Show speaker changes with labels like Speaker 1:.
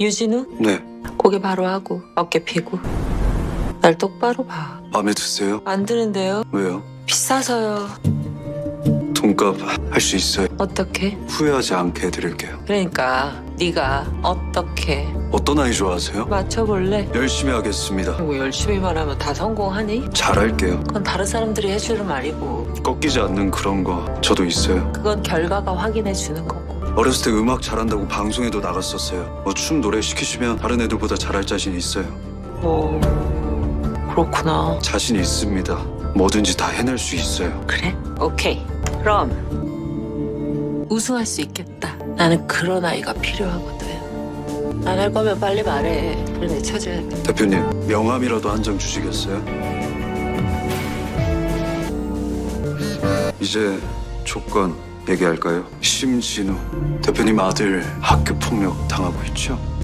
Speaker 1: 유진우?
Speaker 2: 네,
Speaker 1: 고개 바로 하고 어깨 펴고 날 똑바로 봐.
Speaker 2: 마음에 드세요?
Speaker 1: 안 드는데요?
Speaker 2: 왜요?
Speaker 1: 비싸서요.
Speaker 2: 돈값 할 수 있어요.
Speaker 1: 어떻게?
Speaker 2: 후회하지 않게 해드릴게요.
Speaker 1: 그러니까 네가 어떻게
Speaker 2: 어떤 아이 좋아하세요?
Speaker 1: 맞춰볼래?
Speaker 2: 열심히 하겠습니다.
Speaker 1: 뭐 열심히만 하면 다 성공하니?
Speaker 2: 잘할게요.
Speaker 1: 그건 다른 사람들이 해주는 말이고
Speaker 2: 꺾이지 않는 그런 거 저도 있어요.
Speaker 1: 그건 결과가 확인해 주는 거고
Speaker 2: 어렸을 때 음악 잘한다고 방송에도 나갔었어요. 뭐 춤 노래 시키시면 다른 애들보다 잘할 자신 있어요.
Speaker 1: 뭐 그렇구나
Speaker 2: 자신 있습니다. 뭐든지 다 해낼 수 있어요.
Speaker 1: 그래? 오케이 그럼 우승할 수 있겠다 나는 그런 아이가 필요하거든 안 할 거면 빨리 말해 그래 내 찾아야 돼
Speaker 2: 대표님, 명함이라도 한 장 주시겠어요? 이제 조건 얘기할까요? 심진우 대표님 아들 학교 폭력 당하고 있죠?